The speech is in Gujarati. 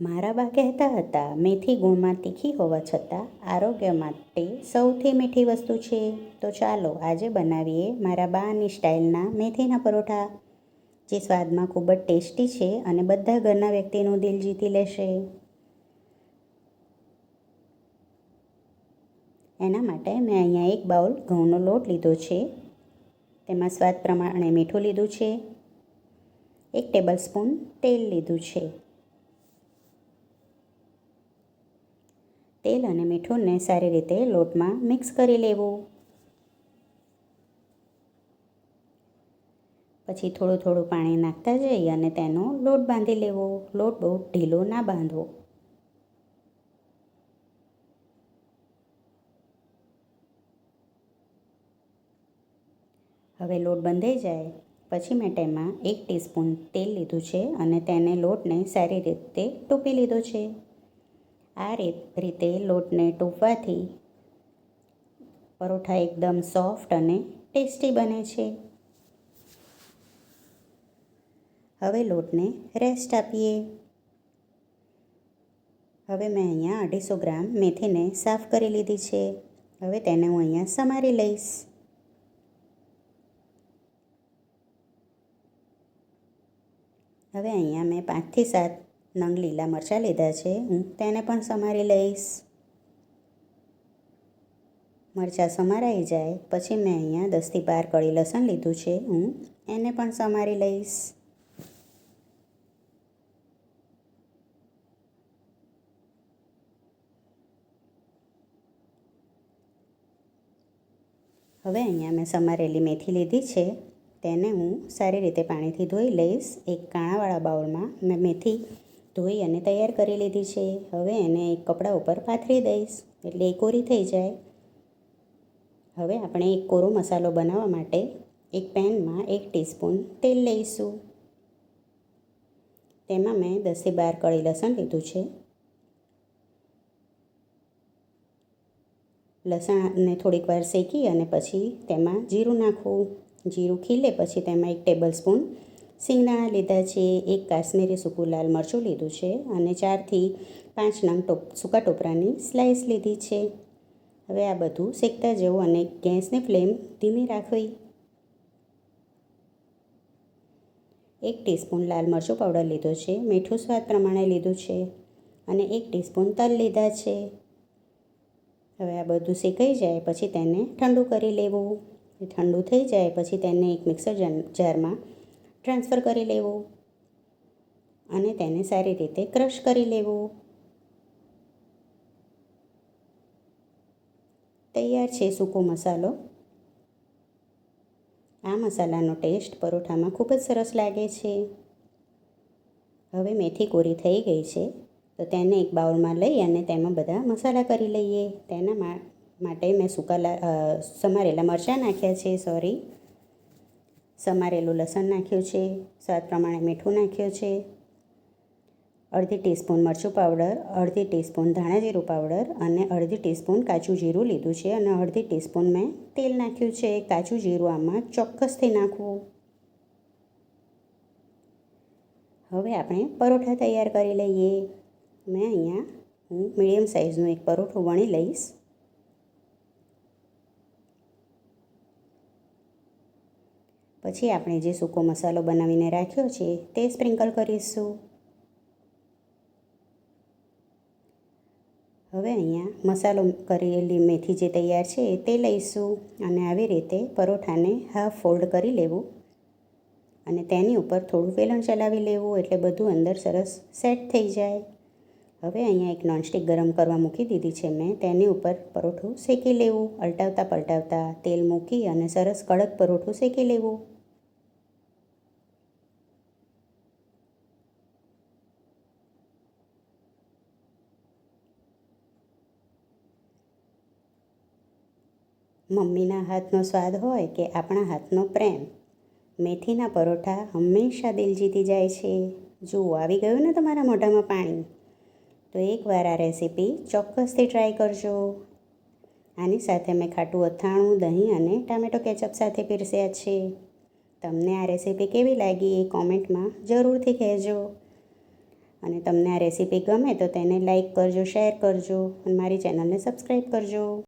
મારા બા કહેતા હતા, મેથી ગુણમાં તીખી હોવા છતાં આરોગ્ય માટે સૌથી મીઠી વસ્તુ છે. તો ચાલો આજે બનાવીએ મારા બાની સ્ટાઇલના મેથીના પરોઠા, જે સ્વાદમાં ખૂબ જ ટેસ્ટી છે અને બધા ઘરના વ્યક્તિનું દિલ જીતી લેશે. એના માટે મેં અહીંયા એક બાઉલ ઘઉંનો લોટ લીધો છે. તેમાં સ્વાદ પ્રમાણે મીઠું લીધું છે. એક ટેબલ સ્પૂન તેલ લીધું છે. તેલ અને મીઠુંને સારી રીતે લોટમાં મિક્સ કરી લેવું. પછી થોડું થોડું પાણી નાખતા જઈ અને તેનો લોટ બાંધી લેવો. લોટ બહુ ઢીલો ના બાંધવો. હવે લોટ બંધાઈ જાય. પછી મેં તેમાં એક ટીસ્પૂન તેલ લીધું છે અને તેને લોટને સારી રીતે ટૂંપી લીધો છે. આ રીતે લોટને ટૂંકવાથી પરોઠા એકદમ સોફ્ટ અને ટેસ્ટી બને છે. હવે લોટને રેસ્ટ આપીએ. હવે મેં અહીંયા અઢીસો ગ્રામ મેથીને સાફ કરી લીધી છે. હવે તેને હું અહીંયા સમારી લઈશ. હવે અહીંયા મેં પાંચથી સાત નંગ લીલા મરચાં લીધા છે. હું તેને પણ સમારી લઈશ. મરચાં સમારાઈ જાય, પછી મેં અહીંયા દસથી બાર કળી લસણ લીધું છે. હું એને પણ સમારી લઈશ. હવે અહીંયા મેં સમારેલી મેથી લીધી છે. તેને હું સારી રીતે પાણીથી ધોઈ લઈશ. એક કાણાવાળા બાઉલમાં મેં મેથી ધોઈ અને તૈયાર કરી લીધી છે. હવે એને એક કપડા ઉપર પાથરી દઈશ. એટલે એ કોરી થઈ જાય. હવે આપણે એક કોરો મસાલો બનાવવા માટે એક પેનમાં એક ટીસ્પૂન તેલ લઈશું. તેમાં મેં દસથી બાર કળી લસણ લીધું છે. લસણને થોડીક વાર શેકી અને પછી તેમાં જીરું નાખવું. જીરું ખીલે પછી તેમાં એક ટેબલ સ્પૂન સિંગદાણા લીધા છે, એક કાશ્મીરી સૂકું લાલ મરચું લીધું છે અને ચારથી પાંચ નંગ ટોપ, સૂકા ટોપરાની સ્લાઇસ લીધી છે. હવે આ બધું શેકતા જવું અને ગેસની ફ્લેમ ધીમી રાખવી. એક ટીસ્પૂન લાલ મરચું પાવડર લીધો છે, મીઠું સ્વાદ પ્રમાણે લીધું છે અને એક ટીસ્પૂન તલ લીધા છે. હવે આ બધું શેકાઈ જાય પછી તેને ઠંડુ કરી લેવું. ઠંડુ થઈ જાય પછી તેને એક મિક્સર જારમાં ટ્રાન્સફર કરી લેવું અને તેને સારી રીતે ક્રશ કરી લેવું. તૈયાર છે સૂકો મસાલો. આ મસાલાનો ટેસ્ટ પરોઠામાં ખૂબ જ સરસ લાગે છે. હવે મેથી કોરી થઈ ગઈ છે, તો તેને એક બાઉલમાં લઈ અને તેમાં બધા મસાલા કરી લઈએ. તેના માટે મેં સૂકા સમારેલા મરચાં નાખ્યા છે, સોરી. સમારેલું લસણ નાખ્યું છે, સ્વાદ પ્રમાણે મીઠું નાખ્યું છે. અડધી ટીસ્પૂન મરચું પાવડર, અડધી ટીસ્પૂન ધાણા જીરું પાવડર અને અડધી ટીસ્પૂન કાચું જીરું લીધું છે અને અડધી ટીસ્પૂન મેં તેલ નાખ્યું છે. કાચું જીરું આમાં ચોક્કસથી નાખવું. હવે આપણે પરોઠા તૈયાર કરી લઈએ. મેં અહીંયા હું મીડિયમ સાઇઝનું એક પરોઠું વણી લઈશ. પછી આપણે જે સૂકો મસાલો બનાવીને રાખ્યો છે તે સ્પ્રિંકલ કરીશું. હવે અહીંયા મસાલો કરેલી મેથી જે તૈયાર છે તે લઈશું અને આવી રીતે પરોઠાને હાફ ફોલ્ડ કરી લેવું અને તેની ઉપર થોડું વેલણ ચલાવી લેવું એટલે બધું અંદર સરસ સેટ થઈ જાય. હવે અહીંયા એક નોનસ્ટિક ગરમ કરવા મૂકી દીધી છે મેં. તેની ઉપર પરોઠું શેકી લેવું અલટાવતા પલટાવતા તેલ મૂકી અને સરસ કડક પરોઠું શેકી લેવું. મમ્મીના હાથનો સ્વાદ હોય કે આપણા હાથનો પ્રેમ. મેથીના પરોઠા હંમેશા દિલ જીતી જાય છે. જુઓ, આવી ગયું ને તમારા મોઢામાં પાણી? તો એકવાર આ રેસીપી ચોક્કસથી ટ્રાય કરજો. આની સાથે મેં ખાટું અથાણું, દહીં અને ટામેટો કેચઅપ સાથે પીરસ્યા છે. તમને આ રેસીપી કેવી લાગી એ કોમેન્ટમાં જરૂરથી કહેજો. અને તમને આ રેસીપી ગમે તો તેને લાઇક કરજો, શેર કરજો અને મારી ચેનલને સબસ્ક્રાઈબ કરજો.